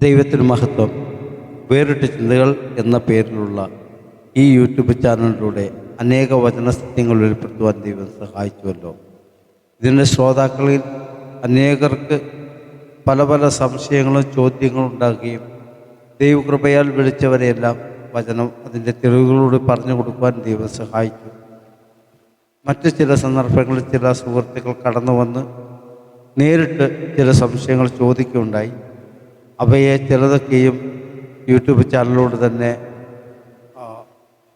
ദൈവത്തിന് മഹത്വം. വേറിട്ട ചിന്തകൾ എന്ന പേരിലുള്ള ഈ യൂട്യൂബ് ചാനലിലൂടെ അനേക വചന സത്യങ്ങൾ വെളിപ്പെടുത്തുവാൻ ദൈവം സഹായിച്ചുവല്ലോ. ഇതിന്റെ ശ്രോതാക്കളിൽ അനേകർക്ക് പല പല സംശയങ്ങളും ചോദ്യങ്ങളും ഉണ്ടാകുകയും ദൈവകൃപയാൽ വിളിച്ചവരെയെല്ലാം വചനം അതിന്റെ തെളിവുകളോട് പറഞ്ഞു കൊടുക്കുവാൻ ദൈവം സഹായിച്ചു. മറ്റു ചില സന്ദർഭങ്ങളിൽ ചില സുഹൃത്തുക്കൾ കടന്നു വന്ന് നേരിട്ട് ചില സംശയങ്ങൾ ചോദിക്കുകയുണ്ടായി. അവയെ ചിലതൊക്കെയും യൂട്യൂബ് ചാനലിലൂടെ തന്നെ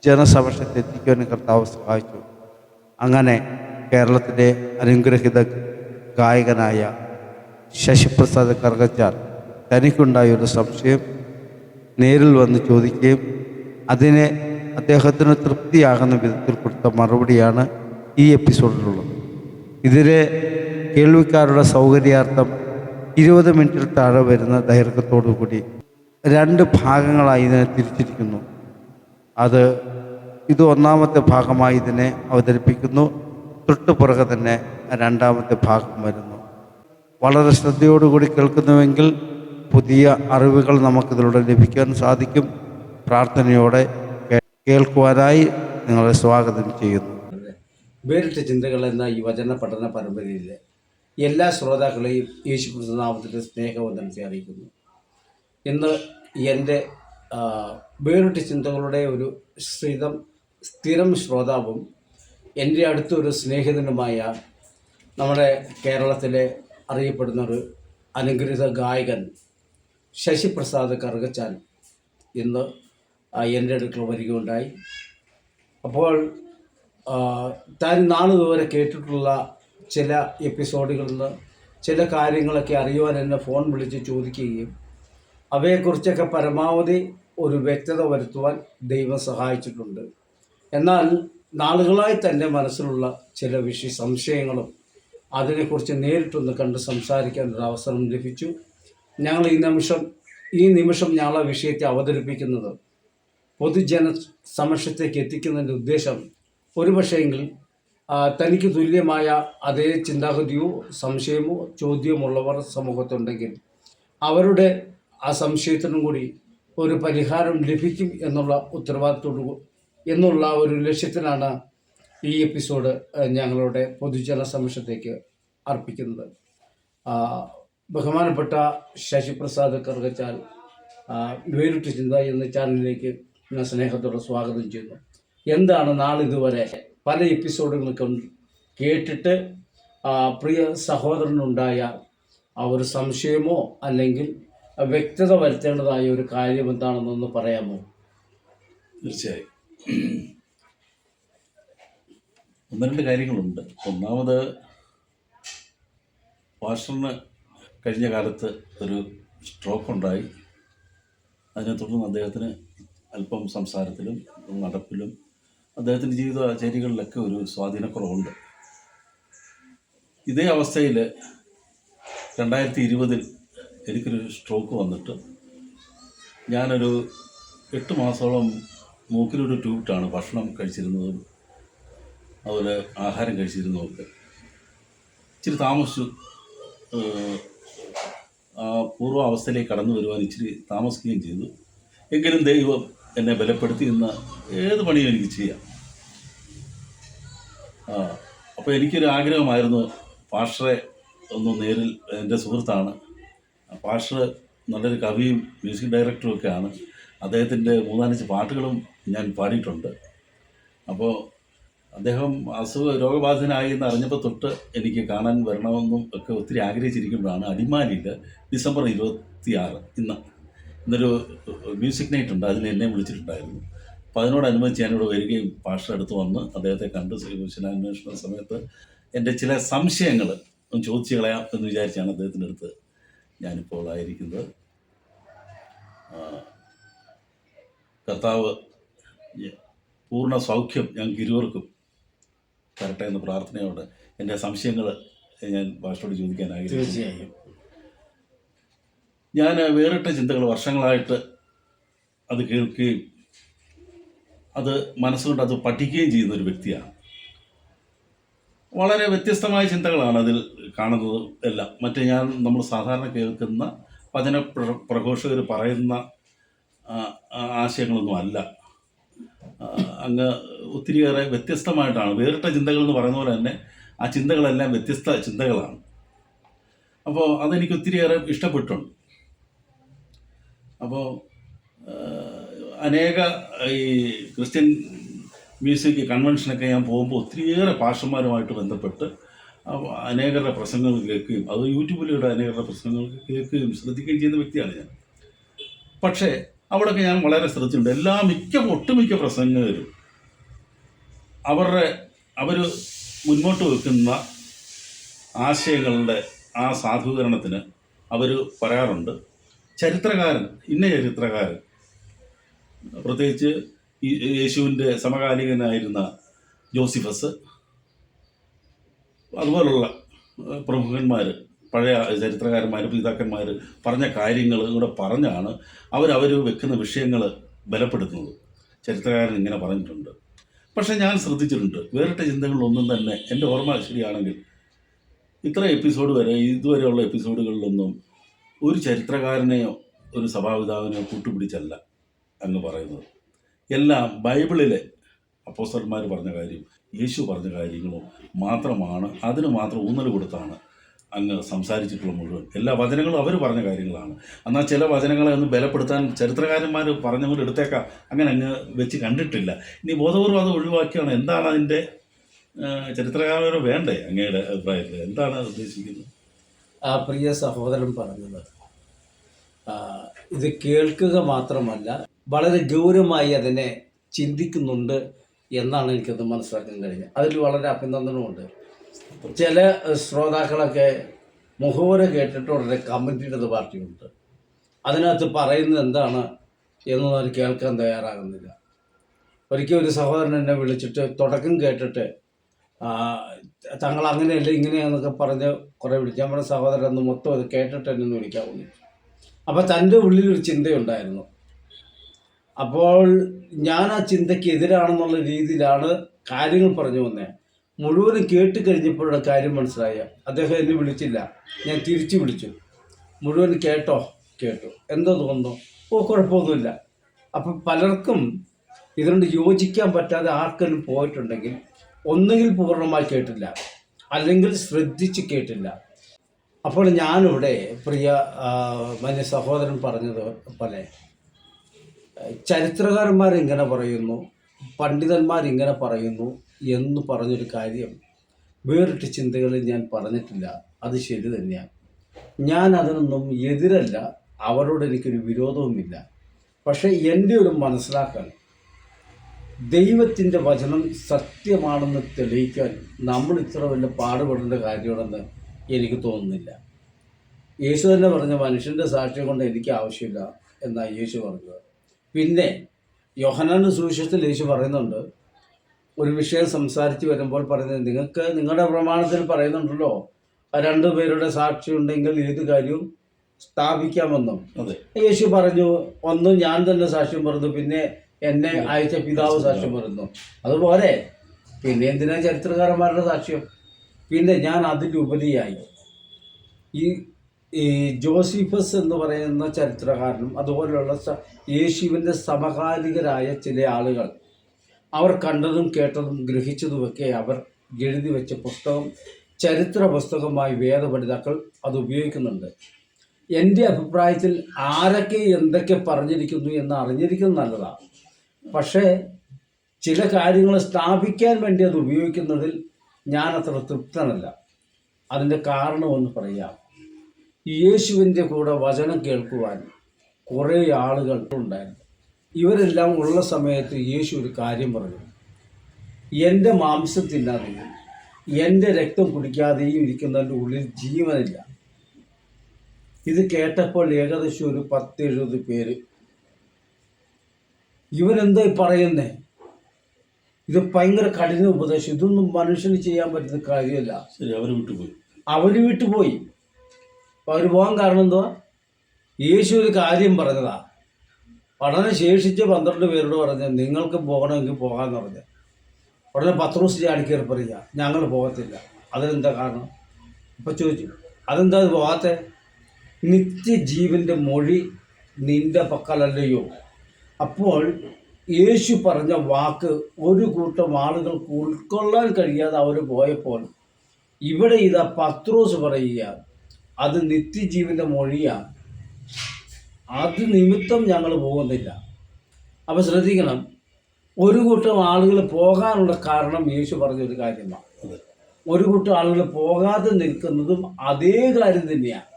ജനസമക്ഷത്ത് എത്തിക്കുവാനും കർത്താവ് സഹായിച്ചു. അങ്ങനെ കേരളത്തിന്റെ അനുഗ്രഹിത ഗായകനായ ശശിപ്രസാദ് കർഗച്ചാൽ തനിക്കുണ്ടായ ഒരു സംശയം നേരിൽ വന്ന് ചോദിക്കുകയും അതിനെ അദ്ദേഹത്തിന് തൃപ്തിയാകുന്ന വിധത്തിൽ കൊടുത്ത മറുപടിയാണ് ഈ എപ്പിസോഡിലുള്ളത്. ഇതിലെ കേൾവിക്കാരുടെ സൗകര്യാർത്ഥം ഇരുപത് മിനിറ്റിൽ താഴെ വരുന്ന ദൈർഘ്യത്തോടു കൂടി രണ്ട് ഭാഗങ്ങളായി ഇതിനെ തിരിച്ചിരിക്കുന്നു. അത് ഇത് ഒന്നാമത്തെ ഭാഗമായി ഇതിനെ അവതരിപ്പിക്കുന്നു. തൊട്ടു പുറകെ തന്നെ രണ്ടാമത്തെ ഭാഗം വരുന്നു. വളരെ ശ്രദ്ധയോടുകൂടി കേൾക്കുന്നുവെങ്കിൽ പുതിയ അറിവുകൾ നമുക്കിതിലൂടെ ലഭിക്കാൻ സാധിക്കും. പ്രാർത്ഥനയോടെ കേൾക്കുവാനായി നിങ്ങളെ സ്വാഗതം ചെയ്യുന്നു. വേറിട്ട ചിന്തകൾ എന്ന ഈ വചന പഠന പരമ്പരയിലെ എല്ലാ ശ്രോതാക്കളെയും യേശു നാമത്തിന്റെ സ്നേഹവന്ദനത്തെ അറിയിക്കുന്നു ഇന്ന് എന്റെ വേറിട്ട ചിന്തകളുടെ ഒരു സ്ഥിരം സ്ഥിരം ശ്രോതാവും എന്റെ അടുത്തൊരു സ്നേഹിതനുമായ നമ്മുടെ കേരളത്തിലെ അറിയപ്പെടുന്ന ഒരു അനുഗ്രഹീത ഗായകൻ ശശിപ്രസാദ് കറുകച്ചാൻ ഇന്ന് എന്റെ അടുക്കൽ വരികയുണ്ടായി. അപ്പോൾ താൻ നാളിതുവരെ കേട്ടിട്ടുള്ള ചില എപ്പിസോഡുകളിൽ ചില കാര്യങ്ങളൊക്കെ അറിയുവാൻ എന്നെ ഫോൺ വിളിച്ച് ചോദിക്കുകയും അവയെക്കുറിച്ചൊക്കെ പരമാവധി ഒരു വ്യക്തത വരുത്തുവാൻ ദൈവം സഹായിച്ചിട്ടുണ്ട്. എന്നാൽ നാളുകളായി തന്റെ മനസ്സിലുള്ള ചില വിഷയ സംശയങ്ങളും അതിനെക്കുറിച്ച് നേരിട്ടൊന്ന് കണ്ട് സംസാരിക്കാൻ ഒരു അവസരം ലഭിച്ചു. ഞങ്ങൾ ഈ നിമിഷം ഈ നിമിഷം ഞങ്ങൾ ആ വിഷയത്തെ അവതരിപ്പിക്കുന്നത് പൊതുജന സമക്ഷത്തേക്ക് എത്തിക്കുന്നതിന്റെ ഉദ്ദേശം ഒരുപക്ഷെങ്കിൽ തനിക്ക് തുല്യമായ അതേ ചിന്താഗതിയോ സംശയമോ ചോദ്യമുള്ളവർ സമൂഹത്തുണ്ടെങ്കിൽ അവരുടെ ആ സംശയത്തിനും കൂടി ഒരു പരിഹാരം ലഭിക്കും എന്നുള്ള ഉത്തരവാദിത്തോടു എന്നുള്ള ഒരു ലക്ഷ്യത്തിലാണ് ഈ എപ്പിസോഡ് ഞങ്ങളുടെ പൊതുജന സമക്ഷത്തേക്ക് അർപ്പിക്കുന്നത്. ബഹുമാനപ്പെട്ട ശശിപ്രസാദ് കറുകച്ചാൽ വേറിട്ട ചിന്ത എന്ന ചാനലിലേക്ക് ഞാൻ സ്നേഹത്തോടെ സ്വാഗതം ചെയ്യുന്നു. എന്താണ് നാളിതുവരെ പല എപ്പിസോഡുകൾ കൊണ്ട് കേട്ടിട്ട് പ്രിയ സഹോദരനുണ്ടായ ഒരു സംശയമോ അല്ലെങ്കിൽ വ്യക്തത വരുത്തേണ്ടതായ ഒരു കാര്യം എന്താണെന്നൊന്ന് പറയാമോ? തീർച്ചയായും. ഒന്ന് രണ്ട് കാര്യങ്ങളുണ്ട്. ഒന്നാമത് വാഷറിന് കഴിഞ്ഞ കാലത്ത് ഒരു സ്ട്രോക്ക് ഉണ്ടായി. അതിനെ തുടർന്ന് അദ്ദേഹത്തിന് അല്പം സംസാരത്തിലും നടപ്പിലും അദ്ദേഹത്തിന്റെ ജീവിതചര്യകളിലൊക്കെ ഒരു സ്വാധീനക്കുറവുണ്ട്. ഇതേ അവസ്ഥയിൽ രണ്ടായിരത്തി ഇരുപതിൽ എനിക്കൊരു സ്ട്രോക്ക് വന്നിട്ട് ഞാനൊരു എട്ട് മാസത്തോളം മൂക്കിലൊരു ട്യൂബിട്ടാണ് ഭക്ഷണം കഴിച്ചിരുന്നതും അതുപോലെ ആഹാരം കഴിച്ചിരുന്നതൊക്കെ. ഇച്ചിരി താമസിച്ചു. ഏഹ്, ആ പൂർവ അവസ്ഥയിലേക്ക് കടന്നു വരുവാൻ ഇച്ചിരി താമസിക്കുകയും ചെയ്തു. എങ്കിലും ദൈവം എന്നെ ബലപ്പെടുത്തി ഇന്ന് ഏത് പണിയും എനിക്ക് ചെയ്യാം. ആ അപ്പോൾ എനിക്കൊരു ആഗ്രഹമായിരുന്നു പാഷറെ ഒന്ന് നേരിൽ എന്റെ സുഹൃത്താണ്. പാഷർ നല്ലൊരു കവിയും മ്യൂസിക് ഡയറക്ടറും ഒക്കെയാണ് അദ്ദേഹത്തിന്റെ മൂന്നാലഞ്ച് പാട്ടുകളും ഞാൻ പാടിയിട്ടുണ്ട്. അപ്പോൾ അദ്ദേഹം അസുഖ രോഗബാധിതനായി എന്ന് അറിഞ്ഞപ്പോൾ തൊട്ട് എനിക്ക് കാണാൻ വരണമെന്നും ഒക്കെ ഒത്തിരി ആഗ്രഹിച്ചിരിക്കുമ്പോഴാണ് അടിമാലിയിൽ ഡിസംബർ ഇരുപത്തിയാറ് ഇന്ന്. ഇന്നൊരു മ്യൂസിക് നൈറ്റ് ഉണ്ട്. അതിന് എന്നെ വിളിച്ചിട്ടുണ്ടായിരുന്നു. അപ്പോൾ അതിനോടനുബന്ധിച്ച് ഞാനിവിടെ വരികയും പാഷ അടുത്ത് വന്ന് അദ്ദേഹത്തെ കണ്ട് ശ്രീകൃഷ്ണാന്വേഷണ സമയത്ത് എന്റെ ചില സംശയങ്ങൾ ഒന്ന് ചോദിച്ചു കളയാം എന്ന് വിചാരിച്ചാണ് അദ്ദേഹത്തിന്റെ അടുത്ത് ഞാനിപ്പോൾ ആയിരിക്കുന്നത്. കർത്താവ് പൂർണ സൗഖ്യം ഞങ്ങൾക്ക് ഇരുവർക്കും തരട്ടെ എന്ന് പ്രാർത്ഥനയോടെ എന്റെ സംശയങ്ങൾ ഞാൻ ഭാഷയോട് ആഗ്രഹിക്കുന്നു. തീർച്ചയായും. ഞാൻ വേറിട്ട ചിന്തകൾ വർഷങ്ങളായിട്ട് അത് കേൾക്കുകയും അത് മനസ്സുകൊണ്ട് അത് പഠിക്കുകയും ചെയ്യുന്ന ഒരു വ്യക്തിയാണ്. വളരെ വ്യത്യസ്തമായ ചിന്തകളാണ് അതിൽ കാണുന്നത് എല്ലാം. മറ്റേ ഞാൻ നമ്മൾ സാധാരണ കേൾക്കുന്ന വചന പ്രഘോഷകർ പറയുന്ന ആശയങ്ങളൊന്നും അല്ല. അങ്ങ് ഒത്തിരിയേറെ വ്യത്യസ്തമായിട്ടാണ്. വേറിട്ട ചിന്തകൾ എന്ന് പറയുന്ന പോലെ തന്നെ ആ ചിന്തകളെല്ലാം വ്യത്യസ്ത ചിന്തകളാണ്. അപ്പോൾ അതെനിക്ക് ഒത്തിരിയേറെ ഇഷ്ടപ്പെട്ടുണ്ട്. അപ്പോൾ അനേക ഈ ക്രിസ്ത്യൻ മ്യൂസിക് കൺവെൻഷനൊക്കെ ഞാൻ പോകുമ്പോൾ ഒത്തിരിയേറെ പാഷന്മാരുമായിട്ട് ബന്ധപ്പെട്ട് അനേകരുടെ പ്രസംഗങ്ങൾ കേൾക്കുകയും അത് യൂട്യൂബിലൂടെ അനേകരുടെ പ്രസംഗങ്ങൾ കേൾക്കുകയും ശ്രദ്ധിക്കുകയും ചെയ്യുന്ന വ്യക്തിയാണ് ഞാൻ. പക്ഷേ അവിടെയൊക്കെ ഞാൻ വളരെ ശ്രദ്ധിച്ചിട്ടുണ്ട്. എല്ലാ മിക്ക ഒട്ടുമിക്ക പ്രസംഗകരും അവരുടെ അവർ മുന്നോട്ട് വെക്കുന്ന ആശയങ്ങളുടെ ആ സാധൂകരണത്തിന് അവർ പറയാറുണ്ട്. ചരിത്രകാരൻ ഇന്ന ചരിത്രകാരൻ. പ്രത്യേകിച്ച് യേശുവിന്റെ സമകാലികനായിരുന്ന ജോസിഫസ് അതുപോലുള്ള പ്രമുഖന്മാർ പഴയ ചരിത്രകാരന്മാർ പിതാക്കന്മാർ പറഞ്ഞ കാര്യങ്ങൾ കൂടെ പറഞ്ഞാണ് അവരവർ വെക്കുന്ന വിഷയങ്ങൾ ബലപ്പെടുത്തുന്നത്. ചരിത്രകാരൻ ഇങ്ങനെ പറഞ്ഞിട്ടുണ്ട്. പക്ഷേ ഞാൻ ശ്രദ്ധിച്ചിട്ടുണ്ട് വേറിട്ട ചിന്തകളിലൊന്നും തന്നെ എന്റെ ഓർമ്മ ശരിയാണെങ്കിൽ ഇത്ര എപ്പിസോഡ് വരെ ഇതുവരെയുള്ള എപ്പിസോഡുകളിലൊന്നും ഒരു ചരിത്രകാരനെയോ ഒരു സഭാപിതാവിനെയോ കൂട്ടുപിടിച്ചല്ല എന്ന് പറയുന്നത്. എല്ലാം ബൈബിളിലെ അപ്പോസ്റ്റർമാർ പറഞ്ഞ കാര്യം യേശു പറഞ്ഞ കാര്യങ്ങളും മാത്രമാണ് അതിന് മാത്രം ഊന്നൽ കൊടുത്താണ് അങ്ങ് സംസാരിച്ചിട്ടുള്ള മുഴുവൻ. എല്ലാ വചനങ്ങളും അവർ പറഞ്ഞ കാര്യങ്ങളാണ്. എന്നാൽ ചില വചനങ്ങളെ ഒന്ന് ബലപ്പെടുത്താൻ ചരിത്രകാരന്മാർ പറഞ്ഞുകൊണ്ട് എടുത്തേക്കാം. അങ്ങനെ അങ്ങ് വെച്ച് കണ്ടിട്ടില്ല. ഇനി ബോധപൂർവം അത് ഒഴിവാക്കിയാണ്. എന്താണ് അതിന്റെ ചരിത്രകാരന് വേണ്ടേ അങ്ങയുടെ അഭിപ്രായത്തിൽ എന്താണ് ഉദ്ദേശിക്കുന്നത്? ആ പ്രിയ സഹോദരൻ പറഞ്ഞത്. ഇത് കേൾക്കുക മാത്രമല്ല വളരെ ഗൗരവമായി അതിനെ ചിന്തിക്കുന്നുണ്ട് എന്നാണ് എനിക്കത് മനസ്സിലാക്കാൻ കഴിഞ്ഞത്. അതിൽ വളരെ അഭിനന്ദനമുണ്ട്. ചില ശ്രോതാക്കളൊക്കെ മുഖവര കേട്ടിട്ട് ഉടനെ കമന്റ് ഇടുന്ന പാർട്ടിയുണ്ട്. അതിനകത്ത് പറയുന്നത് എന്താണ് എന്നൊന്നും അവർ കേൾക്കാൻ തയ്യാറാകുന്നില്ല. ഒരിക്കൽ ഒരു സഹോദരൻ എന്നെ വിളിച്ചിട്ട് തുടക്കം കേട്ടിട്ട് ആ, തങ്ങൾ അങ്ങനെയല്ല ഇങ്ങനെയാണെന്നൊക്കെ പറഞ്ഞ് കുറേ വിളിക്കാൻ പറഞ്ഞ സഹോദരൻ ഒന്ന് മൊത്തം അത് കേട്ടിട്ട് എന്നെ ഒന്ന് വിളിക്കാവുന്നു അപ്പോൾ തന്റെ ഉള്ളിൽ ഒരു ചിന്തയുണ്ടായിരുന്നു. അപ്പോൾ ഞാൻ ആ ചിന്തയ്ക്ക് എതിരാണെന്നുള്ള രീതിയിലാണ് കാര്യങ്ങൾ പറഞ്ഞു വന്നത് മുഴുവനും കേട്ട് കഴിഞ്ഞപ്പോഴുള്ള കാര്യം മനസ്സിലായ അദ്ദേഹം എന്നെ വിളിച്ചില്ല. ഞാൻ തിരിച്ചു വിളിച്ചു. മുഴുവൻ കേട്ടോ? കേട്ടു. എന്തോ തോന്നുന്നു? ഓ കുഴപ്പമൊന്നുമില്ല. അപ്പം പലർക്കും ഇതുകൊണ്ട് യോജിക്കാൻ പറ്റാതെ ആർക്കെങ്കിലും പോയിട്ടുണ്ടെങ്കിൽ ഒന്നുകിൽ പൂർണമായി കേട്ടില്ല അല്ലെങ്കിൽ ശ്രദ്ധിച്ച് കേട്ടില്ല. അപ്പോൾ ഞാനിവിടെ പ്രിയ മന്യ സഹോദരൻ പറഞ്ഞത് പോലെ ചരിത്രകാരന്മാർ ഇങ്ങനെ പറയുന്നു പണ്ഡിതന്മാർ ഇങ്ങനെ പറയുന്നു എന്ന് പറഞ്ഞൊരു കാര്യം വേറിട്ട ചിന്തകളിൽ ഞാൻ പറഞ്ഞിട്ടില്ല. അത് ശരി തന്നെയാണ് ഞാൻ അതിനൊന്നും എതിരല്ല അവരോട് എനിക്കൊരു വിരോധവുമില്ല. പക്ഷേ എന്റെ ഒരു മനസ്സിലാക്കൽ ദൈവത്തിന്റെ വചനം സത്യമാണെന്ന് തെളിയിക്കാൻ നമ്മൾ ഇത്ര വലിയ പാടുപെടേണ്ട കാര്യമാണെന്ന് എനിക്ക് തോന്നുന്നില്ല. യേശു തന്നെ പറഞ്ഞ മനുഷ്യന്റെ സാക്ഷ്യം കൊണ്ട് എനിക്ക് ആവശ്യമില്ല എന്നാണ് യേശു പറഞ്ഞത്. പിന്നെ യോഹനാന്റെ സുവിശേഷത്തിൽ യേശു പറയുന്നുണ്ട് ഒരു വിഷയം സംസാരിച്ച് വരുമ്പോൾ പറയുന്നത് നിങ്ങൾക്ക് നിങ്ങളുടെ പ്രമാണത്തിൽ പറയുന്നുണ്ടല്ലോ രണ്ടു പേരുടെ സാക്ഷി ഉണ്ടെങ്കിൽ ഏത് കാര്യവും സ്ഥാപിക്കാമെന്നും. അതെ. യേശു പറഞ്ഞു ഒന്ന് ഞാൻ തന്നെ സാക്ഷ്യം പറഞ്ഞു പിന്നെ എന്നെ അയച്ച പിതാവ് സാക്ഷ്യം പറഞ്ഞു അതുപോലെ പിന്നെ എന്തിനാ ചരിത്രകാരന്മാരുടെ സാക്ഷ്യം? പിന്നെ ഞാൻ അതിന്റെ ഈ ഈ ജോസിഫസ് എന്ന് പറയുന്ന ചരിത്രകാരനും അതുപോലെയുള്ള യേശുവിന്റെ സമകാലികരായ ചില ആളുകൾ അവർ കണ്ടതും കേട്ടതും ഗ്രഹിച്ചതുമൊക്കെ അവർ എഴുതി വെച്ച പുസ്തകം ചരിത്ര പുസ്തകമായി വേദപഠിതാക്കൾ അത് ഉപയോഗിക്കുന്നുണ്ട്. എന്റെ അഭിപ്രായത്തിൽ ആരൊക്കെ എന്തൊക്കെ പറഞ്ഞിരിക്കുന്നു എന്ന് അറിഞ്ഞിരിക്കുന്നത് നല്ലതാണ്. പക്ഷേ ചില കാര്യങ്ങൾ സ്ഥാപിക്കാൻ വേണ്ടി അത് ഉപയോഗിക്കുന്നതിൽ ഞാൻ അത്ര തൃപ്തനല്ല. അതിന്റെ കാരണമെന്ന് പറയാം. യേശുവിന്റെ കൂടെ വചനം കേൾക്കുവാൻ കുറേ ആളുകൾ ഉണ്ടായിരുന്നു. ഇവരെല്ലാം ഉള്ള സമയത്ത് യേശു ഒരു കാര്യം പറഞ്ഞു. എന്റെ മാംസം തിന്നാതെയും എന്റെ രക്തം കുടിക്കാതെയും ഇരിക്കുന്നതിന്റെ ഉള്ളിൽ ജീവനില്ല. ഇത് കേട്ടപ്പോൾ ഏകദേശം ഒരു പത്തെഴുപത് പേര് ഇവരെന്താ ഈ പറയുന്നേ? ഇത് ഭയങ്കര കഠിന ഉപദേശം. ഇതൊന്നും മനുഷ്യന് ചെയ്യാൻ പറ്റുന്ന കാര്യമല്ല. ശരി അവർ വിട്ടുപോയി അവർ വിട്ടുപോയി അവർ പോകാൻ കാരണം എന്തുവാ? യേശു ഒരു കാര്യം പറഞ്ഞതാ. പഠനം ശേഷിച്ച പന്ത്രണ്ട് പേരോട് പറഞ്ഞ് നിങ്ങൾക്ക് പോകണമെങ്കിൽ പോകാമെന്ന് പറഞ്ഞു. ഉടനെ പത്രോസ് ചാടിക്കേറി പറയുക ഞങ്ങൾ പോകത്തില്ല. അതിനെന്താ കാരണം? ഇപ്പം ചോദിച്ചു അതെന്താ അത് പോകാത്തെ? നിത്യജീവന്റെ മൊഴി നിന്റെ പക്കലല്ലയോ. അപ്പോൾ യേശു പറഞ്ഞ വാക്ക് ഒരു കൂട്ടം ആളുകൾക്ക് ഉൾക്കൊള്ളാൻ കഴിയാതെ അവർ പോയപ്പോൾ ഇവിടെ ഇതാ പത്രോസ് പറയുക അത് നിത്യജീവന്റെ മൊഴിയാണ് അത് നിമിത്തം ഞങ്ങൾ പോകുന്നില്ല. അപ്പോൾ ശ്രദ്ധിക്കണം ഒരു കൂട്ടം ആളുകൾ പോകാനുള്ള കാരണം യേശു പറഞ്ഞൊരു കാര്യമാണ് ഒരു കൂട്ടം ആളുകൾ പോകാതെ നിൽക്കുന്നതും അതേ കാര്യം തന്നെയാണ്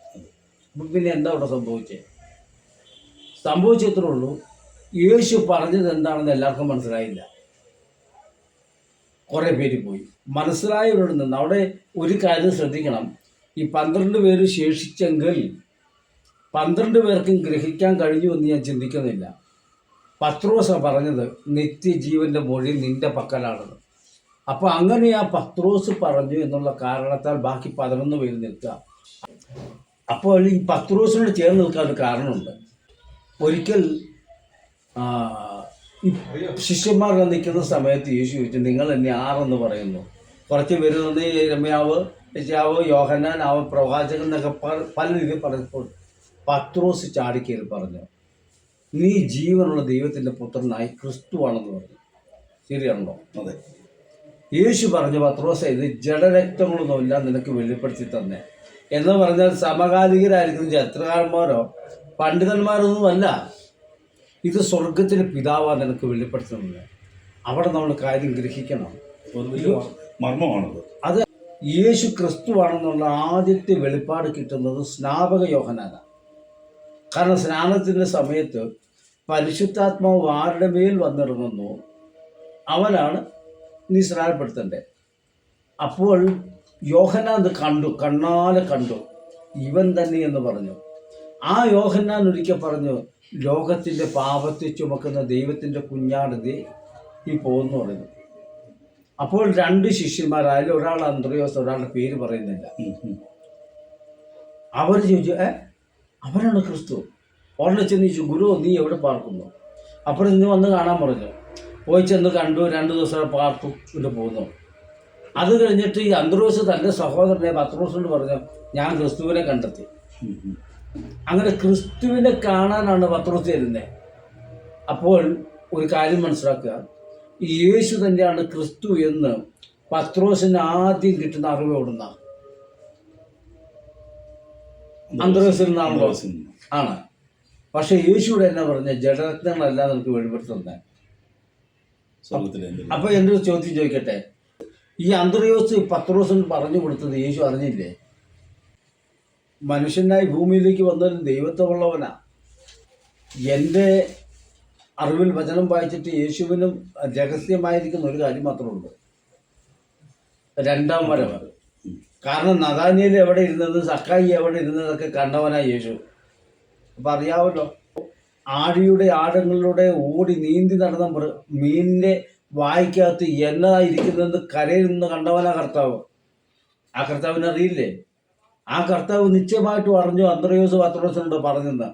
പിന്നെ എന്താ അവിടെ സംഭവിച്ചത് സംഭവിച്ചത്രേ ഉള്ളൂ. യേശു പറഞ്ഞത് എന്താണെന്ന് എല്ലാവർക്കും മനസ്സിലായില്ല. കുറേ പേര് പോയി. മനസ്സിലായവരോട് നിന്ന് അവിടെ ഒരു കാര്യം ശ്രദ്ധിക്കണം. ഈ പന്ത്രണ്ട് പേര് ശേഷിച്ചെങ്കിൽ പന്ത്രണ്ട് പേർക്കും ഗ്രഹിക്കാൻ കഴിഞ്ഞു എന്ന് ഞാൻ ചിന്തിക്കുന്നില്ല. പത്രോസ പറഞ്ഞത് നിത്യജീവന്റെ മൊഴി നിന്റെ പക്കലാണെന്ന്. അപ്പോൾ അങ്ങനെ ആ പത്രോസ് പറഞ്ഞു എന്നുള്ള കാരണത്താൽ ബാക്കി പതിനൊന്ന് പേര് നിൽക്കുക. അപ്പോൾ ഈ പത്രോസിനോട് ചേർന്ന് നിൽക്കാൻ ഒരു കാരണമുണ്ട്. ഒരിക്കൽ ശിഷ്യന്മാർ നിൽക്കുന്ന സമയത്ത് യേശു ചോദിച്ചു നിങ്ങൾ എന്നെ ആറെന്ന് പറയുന്നു? കുറച്ച് പേര് നിന്ന് രമ്യാവ് യശാവ് യോഹന്നാൻ അവ പ്രവാചകൻ എന്നൊക്കെ പല രീതിയിൽ പറഞ്ഞപ്പോൾ പത്രോസ് ചാടിക്കയിൽ പറഞ്ഞു നീ ജീവനുള്ള ദൈവത്തിന്റെ പുത്രനായി ക്രിസ്തുവാണെന്ന് പറഞ്ഞു. ശരിയാണല്ലോ? അതെ. യേശു പറഞ്ഞു പത്രോസ് ഇത് ജഡരക്തങ്ങളൊന്നുമില്ല നിനക്ക് വെളിപ്പെടുത്തി തന്നെ. എന്ന് പറഞ്ഞാൽ സമകാലികരായിരിക്കുന്ന ചരിത്രകാരന്മാരോ പണ്ഡിതന്മാരൊന്നുമല്ല ഇത് സ്വർഗത്തിലെ പിതാവ് നിനക്ക് വെളിപ്പെടുത്തുന്നത്. അവിടെ നമ്മൾ കാര്യം ഗ്രഹിക്കണം. ഒരു വലിയ മർമ്മമാണത്. അത് യേശു ക്രിസ്തുവാണെന്നുള്ള ആദ്യത്തെ വെളിപ്പാട് കിട്ടുന്നത് സ്നാപക യോഹനാണ് കാരണം സ്നാനത്തിന്റെ സമയത്ത് പരിശുദ്ധാത്മാവ് ആരുടെ മേൽ വന്നിറങ്ങുന്നു അവനാണ് നീ സ്നാനപ്പെടുത്തേണ്ടത് അപ്പോൾ യോഹനാന്ത് കണ്ടു കണ്ണാലെ കണ്ടു. ഇവൻ തന്നെ എന്ന് പറഞ്ഞു. ആ യോഹന്നാൻ ഒരിക്കൽ പറഞ്ഞു ലോകത്തിന്റെ പാപത്തെ ചുമക്കുന്ന ദൈവത്തിന്റെ കുഞ്ഞാണിത് ഈ പോകുന്നു പറഞ്ഞു അപ്പോൾ രണ്ട് ശിഷ്യന്മാരായാലും ഒരാൾ അന്ത്രയോസ് ഒരാളുടെ പേര് പറയുന്നില്ല. അവർ ചോദിച്ചു ഏ അവരാണ് ക്രിസ്തു? ഉടനെ ചെന്ന് ചോദിച്ചു ഗുരു നീ എവിടെ പാർക്കുന്നു? അപ്പോൾ ഇന്ന് വന്ന് കാണാൻ പറഞ്ഞു. പോയി ചെന്ന് കണ്ടു രണ്ട് ദിവസം പാർത്തു ഇവിടെ പോകുന്നു അത് കഴിഞ്ഞിട്ട് ഈ അന്ത്രോസ് തന്റെ സഹോദരനെ പത്രോസിനോട് പറഞ്ഞു ഞാൻ ക്രിസ്തുവിനെ കണ്ടെത്തി. അങ്ങനെ ക്രിസ്തുവിനെ കാണാനാണ് പത്രോസ് വരുന്നത് അപ്പോൾ ഒരു കാര്യം മനസ്സിലാക്കുക. ഈ യേശു തന്നെയാണ് ക്രിസ്തു എന്ന് പത്രോസിന് ആദ്യം കിട്ടുന്ന അറിവ് എവിടുന്ന? അന്തരസിൽ നിന്നാണല്ലോ. ആണ്? പക്ഷെ യേശുവിടെ എന്നാ പറഞ്ഞ? ജഡരത്നങ്ങളല്ല നമുക്ക് വെളിപ്പെടുത്തുന്നത് അപ്പൊ എന്റെ ഒരു ചോദ്യം ചോദിക്കട്ടെ? ഈ അന്തർയോസ് പത്രോസിന് പറഞ്ഞു കൊടുത്തത് യേശു അറിഞ്ഞില്ലേ? മനുഷ്യനായി ഭൂമിയിലേക്ക് വന്നൊരു ദൈവത്വമുള്ളവനാ. എന്റെ അറിവിൽ വചനം വായിച്ചിട്ട് യേശുവിനും രഹസ്യമായിരിക്കുന്ന ഒരു കാര്യം മാത്രമേ ഉള്ളൂ രണ്ടാം വരവ്. കാരണം നദാനിയിൽ എവിടെ ഇരുന്നത് സക്കായി എവിടെ ഇരുന്നതൊക്കെ കണ്ടവനാ യേശു. അപ്പം അറിയാമല്ലോ ആഴിയുടെ ആഴങ്ങളിലൂടെ ഓടി നീന്തി നടന്ന മൃ- മീനിന്റെ വായിക്കകത്ത് എന്നതായിരിക്കുന്നതെന്ന് കരയിൽ നിന്ന് കണ്ടവനാ കർത്താവ്. ആ കർത്താവിനെ അറിയില്ലേ ആ കർത്താവ് നിശ്ചയമായിട്ട് അറിഞ്ഞു. അന്ത്രയോസ് പത്രോസിനോട് പറഞ്ഞെന്ന്.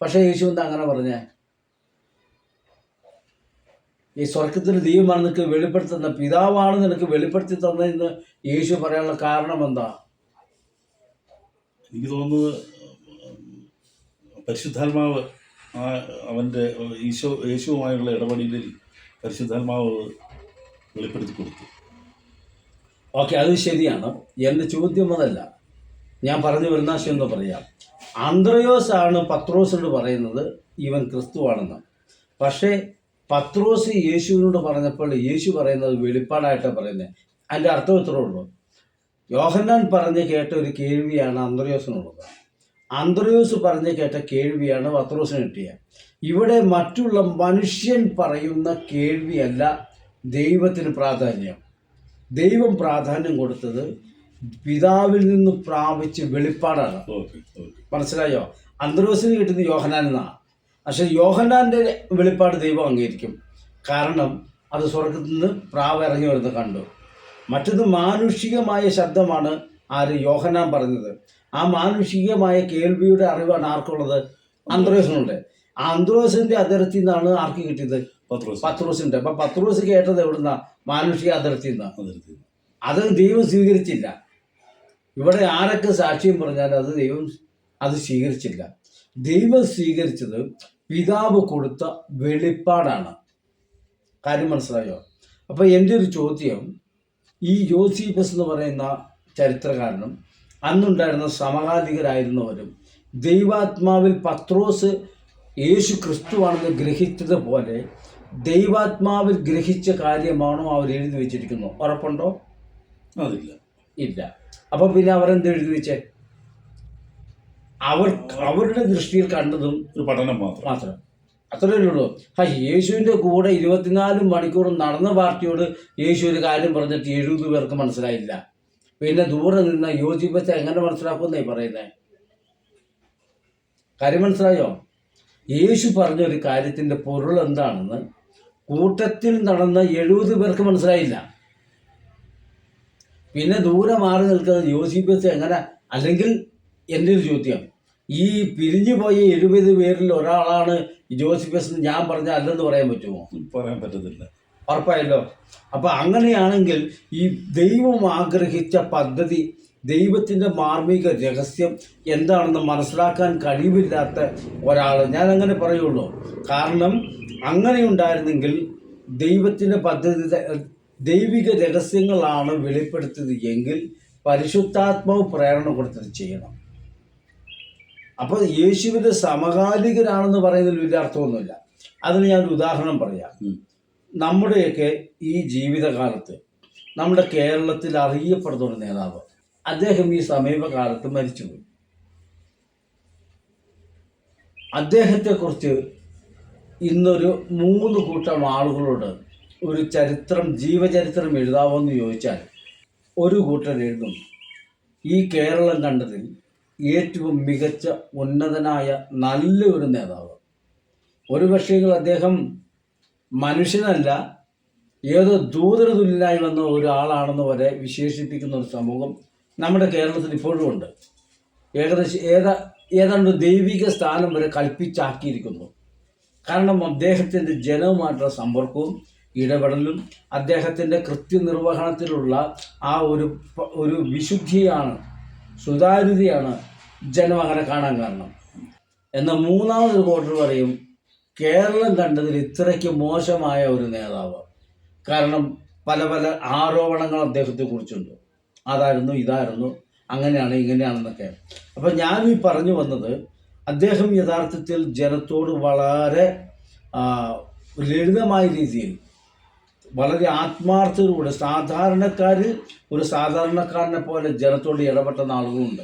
പക്ഷേ യേശു എന്താ അങ്ങനെ പറഞ്ഞേ? ഈ സ്വർഗത്തിന് ദൈവമാണ് നിനക്ക് വെളിപ്പെടുത്തുന്ന പിതാവാണ് നിനക്ക് വെളിപ്പെടുത്തി തന്നതെന്ന് യേശു പറയാനുള്ള കാരണം എന്താ? എനിക്ക് തോന്നുന്നത് പരിശുദ്ധാത്മാവ് അവന്റെ ഈശോ യേശുവുമായുള്ള ഇടപെടലിൽ പരിശുദ്ധാത്മാവ് വെളിപ്പെടുത്തി കൊടുത്തു. ഓക്കെ അത് ശരിയാണ്. എന്റെ ചോദ്യം അതല്ല. ഞാൻ പറഞ്ഞു വരുന്ന ആശയം പറയാം? ആന്ത്രയോസ് ആണ് പത്രോസിനോട് പറയുന്നത് ഇവൻ ക്രിസ്തുവാണെന്ന്. പക്ഷേ പത്രോസ് യേശുവിനോട് പറഞ്ഞപ്പോൾ യേശു പറയുന്നത് വെളിപ്പാടായിട്ടാണ് പറയുന്നത് അതിന്റെ അർത്ഥം ഇത്രേ ഉള്ളൂ. യോഹന്നാൻ പറഞ്ഞ് കേട്ട ഒരു കേൾവിയാണ് അന്ത്രയോസിനുള്ളത്. അന്ത്രയോസ് പറഞ്ഞ് കേട്ട കേൾവിയാണ് പത്രോസിന് കിട്ടിയ. ഇവിടെ മറ്റുള്ള മനുഷ്യൻ പറയുന്ന കേൾവിയല്ല ദൈവത്തിന് പ്രാധാന്യം. ദൈവം പ്രാധാന്യം കൊടുത്തത് പിതാവിൽ നിന്ന് പ്രാപിച്ച് വെളിപ്പാടാണ്. മനസ്സിലായോ? അന്തർവസിന് കിട്ടുന്ന യോഹനാൻ എന്നാണ് പക്ഷെ യോഹനാന്റെ വെളിപ്പാട് ദൈവം അംഗീകരിക്കും. കാരണം അത് സ്വർഗത്തിൽ നിന്ന് പ്രാവ് ഇറങ്ങി വരുന്നത് കണ്ടു. മറ്റത് മാനുഷികമായ ശബ്ദമാണ് ആര് യോഹനാൻ പറഞ്ഞത്. ആ മാനുഷികമായ കേൾവിയുടെ അറിവാണ് ആർക്കുള്ളത്? അന്ത്രോസിനുണ്ട് ആ അന്ത്രോസിന്റെ അതിർത്തി നിന്നാണ് ആർക്ക് കിട്ടിയത്? പത്രോസിന്റെ അപ്പൊ പത്രോസ് കേട്ടത് എവിടുന്ന? മാനുഷിക അതിർത്തി നിന്നാണ് അതിർത്തി അത് ദൈവം സ്വീകരിച്ചില്ല. ഇവിടെ ആരൊക്കെ സാക്ഷ്യം പറഞ്ഞാൽ അത് ദൈവം അത് സ്വീകരിച്ചില്ല. ദൈവം സ്വീകരിച്ചത് പിതാവ് കൊടുത്ത വെളിപ്പാടാണ്. കാര്യം മനസ്സിലായോ? അപ്പോൾ എന്റെ ഒരു ചോദ്യം ഈ യോസീബസ് എന്ന് പറയുന്ന ചരിത്രകാരനും അന്നുണ്ടായിരുന്ന സമകാലികരായിരുന്നവരും ദൈവാത്മാവിൽ പത്രോസ് യേശു ക്രിസ്തുവാണെന്ന് ഗ്രഹിച്ചത് പോലെ ദൈവാത്മാവിൽ ഗ്രഹിച്ച കാര്യമാണോ അവർ എഴുതി വെച്ചിരിക്കുന്നു ഉറപ്പുണ്ടോ? അതില്ല. ഇല്ല. അപ്പൊ പിന്നെ അവരെന്ത് എഴുതി വെച്ചേ? അവർ അവരുടെ ദൃഷ്ടിയിൽ കണ്ടതും ഒരു പഠനം മാത്രം. മാത്രം. അത്രയേ ഉള്ളൂ. ആ യേശുവിന്റെ കൂടെ ഇരുപത്തിനാല് മണിക്കൂറും നടന്ന പാർട്ടിയോട് യേശു ഒരു കാര്യം പറഞ്ഞിട്ട് എഴുപത് പേർക്ക് മനസ്സിലായില്ല. പിന്നെ ദൂരെ നിന്ന യോജിപ്പത്തെ എങ്ങനെ മനസ്സിലാക്കുമെന്നേ പറയുന്നേ? കാര്യം മനസ്സിലായോ? യേശു പറഞ്ഞ ഒരു കാര്യത്തിന്റെ പൊരുൾ എന്താണെന്ന് കൂട്ടത്തിൽ നടന്ന എഴുപത് പേർക്ക് മനസ്സിലായില്ല. പിന്നെ ദൂരെ മാറി നിൽക്കുന്നത് യോസിപ്പസ് എങ്ങനെ? അല്ലെങ്കിൽ എന്റെ ഒരു ചോദ്യം ഈ പിരിഞ്ഞു പോയ എഴുപത് പേരിൽ ഒരാളാണ് ജോസിഫസ് എന്ന് ഞാൻ പറഞ്ഞ അല്ലെന്ന് പറയാൻ പറ്റുമോ? പറയാൻ പറ്റത്തില്ല. ഉറപ്പായല്ലോ. അപ്പൊ അങ്ങനെയാണെങ്കിൽ ഈ ദൈവം ആഗ്രഹിച്ച പദ്ധതി ദൈവത്തിന്റെ മാർമിക രഹസ്യം എന്താണെന്ന് മനസ്സിലാക്കാൻ കഴിവില്ലാത്ത ഒരാൾ ഞാൻ അങ്ങനെ പറയുള്ളൂ. കാരണം അങ്ങനെ ഉണ്ടായിരുന്നെങ്കിൽ ദൈവത്തിന്റെ പദ്ധതി ദൈവിക രഹസ്യങ്ങളാണ് വെളിപ്പെടുത്തിയത് എങ്കിൽ പരിശുദ്ധാത്മാവ് പ്രേരണ കൊടുത്തത് ചെയ്യണം. അപ്പോൾ യേശുവിന്റെ സമകാലികരാണെന്ന് പറയുന്നതിൽ വലിയ അർത്ഥമൊന്നുമില്ല. അതിന് ഞാൻ ഒരു ഉദാഹരണം പറയാം. നമ്മുടെയൊക്കെ ഈ ജീവിതകാലത്ത് നമ്മുടെ കേരളത്തിൽ അറിയപ്പെടുന്ന ഒരു നേതാവ് അദ്ദേഹം ഈ സമീപകാലത്ത് മരിച്ചുപോയി. അദ്ദേഹത്തെക്കുറിച്ച് ഇന്നൊരു മൂന്ന് കൂട്ടം ആളുകളോട് ഒരു ചരിത്രം ജീവചരിത്രം എഴുതാവോ എന്ന് ചോദിച്ചാൽ ഒരു കൂട്ടർ എഴുതും. ഈ കേരളം കണ്ടതിൽ ഏറ്റവും മികച്ച ഉന്നതനായ നല്ലൊരു നേതാവ്. ഒരു പക്ഷേങ്കിൽ അദ്ദേഹം മനുഷ്യനല്ല ഏതോ ദൂതന് വന്ന ഒരാളാണെന്ന് വരെ വിശേഷിപ്പിക്കുന്ന ഒരു സമൂഹം നമ്മുടെ കേരളത്തിൽ ഇപ്പോഴും ഉണ്ട്. ഏകദേശം ഏതാ ഏതാണ്ട് ദൈവിക സ്ഥാനം വരെ കൽപ്പിച്ചാക്കിയിരിക്കുന്നു. കാരണം അദ്ദേഹത്തിന്റെ ജനവുമായിട്ടുള്ള സമ്പർക്കവും ഇടപെടലും അദ്ദേഹത്തിന്റെ കൃത്യനിർവഹണത്തിലുള്ള ആ ഒരു ഒരു വിശുദ്ധിയാണ് സുതാര്യതയാണ് ജനം കാണാൻ കാരണം. എന്നാൽ മൂന്നാമത് റിപ്പോർട്ടർ പറയും കേരളം കണ്ടതിൽ ഇത്രയ്ക്ക് മോശമായ ഒരു നേതാവ്. കാരണം പല പല ആരോപണങ്ങൾ അദ്ദേഹത്തെ കുറിച്ചുണ്ട്. അതായിരുന്നു ഇതായിരുന്നു അങ്ങനെയാണ് ഇങ്ങനെയാണെന്നൊക്കെ. അപ്പം ഞാൻ ഈ പറഞ്ഞു വന്നത് അദ്ദേഹം യഥാർത്ഥത്തിൽ ജനത്തോട് വളരെ ലളിതമായ രീതിയിൽ വളരെ ആത്മാർത്ഥതയോടെ സാധാരണക്കാർ ഒരു സാധാരണക്കാരനെ പോലെ ജനത്തോട് ഇടപെട്ടുന്ന ആളുകളുണ്ട്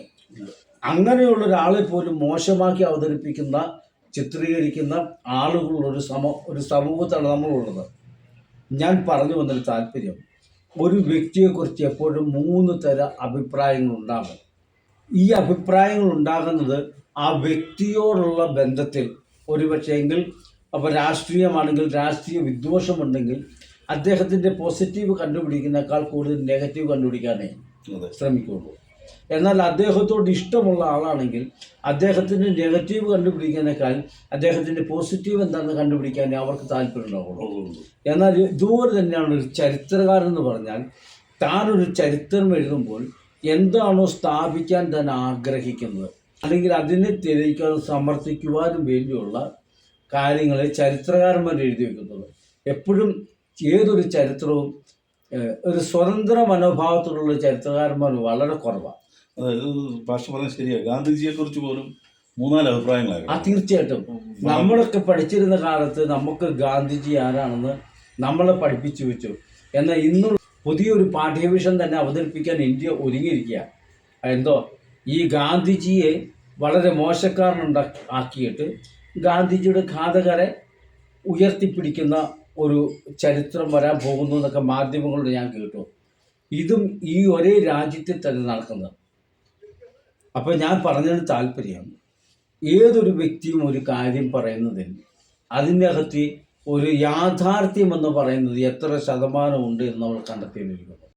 അങ്ങനെയുള്ള ഒരാളെ പോലും മോശമാക്കി അവതരിപ്പിക്കുന്ന ചിത്രീകരിക്കുന്ന ആളുകളുള്ള ഒരു സമ ഒരു സമൂഹത്താണ് നമ്മളുള്ളത്. ഞാൻ പറഞ്ഞു വന്നൊരു താല്പര്യം. ഒരു വ്യക്തിയെക്കുറിച്ച് എപ്പോഴും മൂന്ന് തര അഭിപ്രായങ്ങൾ ഉണ്ടാകും ഈ അഭിപ്രായങ്ങൾ ഉണ്ടാകുന്നത് ആ വ്യക്തിയോടുള്ള ബന്ധത്തിൽ ഒരുപക്ഷെങ്കിൽ അപ്പോൾ രാഷ്ട്രീയമാണെങ്കിൽ രാഷ്ട്രീയ വിദ്വേഷമുണ്ടെങ്കിൽ അദ്ദേഹത്തിന്റെ പോസിറ്റീവ് കണ്ടുപിടിക്കുന്നേക്കാൾ കൂടുതൽ നെഗറ്റീവ് കണ്ടുപിടിക്കാനേ ശ്രമിക്കുള്ളൂ. എന്നാൽ അദ്ദേഹത്തോട് ഇഷ്ടമുള്ള ആളാണെങ്കിൽ അദ്ദേഹത്തിന്റെ നെഗറ്റീവ് കണ്ടുപിടിക്കുന്നേക്കാൾ അദ്ദേഹത്തിന്റെ പോസിറ്റീവ് എന്താണെന്ന് കണ്ടുപിടിക്കാൻ അവർക്ക് താല്പര്യം ഉണ്ടാവുള്ളൂ. എന്നാൽ ഇതുപോലെ തന്നെയാണ് ഒരു ചരിത്രകാരൻ എന്ന് പറഞ്ഞാൽ താനൊരു ചരിത്രം എഴുതുമ്പോൾ എന്താണോ സ്ഥാപിക്കാൻ താൻ ആഗ്രഹിക്കുന്നത് അല്ലെങ്കിൽ അതിനെ തെളിയിക്കാനും സമർത്ഥിക്കുവാനും വേണ്ടിയുള്ള കാര്യങ്ങളെ ചരിത്രകാരന്മാർ എഴുതി വെക്കുന്നത്. എപ്പോഴും ഏതൊരു ചരിത്രവും ഒരു സ്വതന്ത്ര മനോഭാവത്തിലുള്ള ചരിത്രകാരന്മാർ വളരെ കുറവാണ് ഭാഷ പറഞ്ഞാൽ ശരിയാണ് ഗാന്ധിജിയെ കുറിച്ച് പോലും മൂന്നാൽ ആ അഭിപ്രായങ്ങളായിരുന്നു തീർച്ചയായിട്ടും. നമ്മളൊക്കെ പഠിച്ചിരുന്ന കാലത്ത് നമുക്ക് ഗാന്ധിജി ആരാണെന്ന് നമ്മളെ പഠിപ്പിച്ചു വെച്ചു. എന്നാൽ ഇന്ന് പുതിയൊരു പാഠ്യവിഷം തന്നെ അവതരിപ്പിക്കാൻ ഇന്ത്യ ഒരുങ്ങിയിരിക്കുക എന്തോ? ഈ ഗാന്ധിജിയെ വളരെ മോശക്കാരനുണ്ടാക്കി ആക്കിയിട്ട് ഗാന്ധിജിയുടെ ഘാതകരെ ഉയർത്തിപ്പിടിക്കുന്ന ഒരു ചരിത്രം വരാൻ പോകുന്നു എന്നൊക്കെ മാധ്യമങ്ങളിലൂടെ ഞാൻ കേട്ടു. ഇതും ഈ ഒരേ രാജ്യത്തിൽ തന്നെ നടക്കുന്നത്. അപ്പോൾ ഞാൻ പറഞ്ഞതിന് താല്പര്യം ഏതൊരു വ്യക്തിയും ഒരു കാര്യം പറയുന്നതിൽ അതിന്റെ അകത്ത് ഒരു യാഥാർത്ഥ്യം എന്ന് പറയുന്നത് എത്ര ശതമാനമുണ്ട് എന്ന് നമ്മൾ കണ്ടെത്തിയിരിക്കും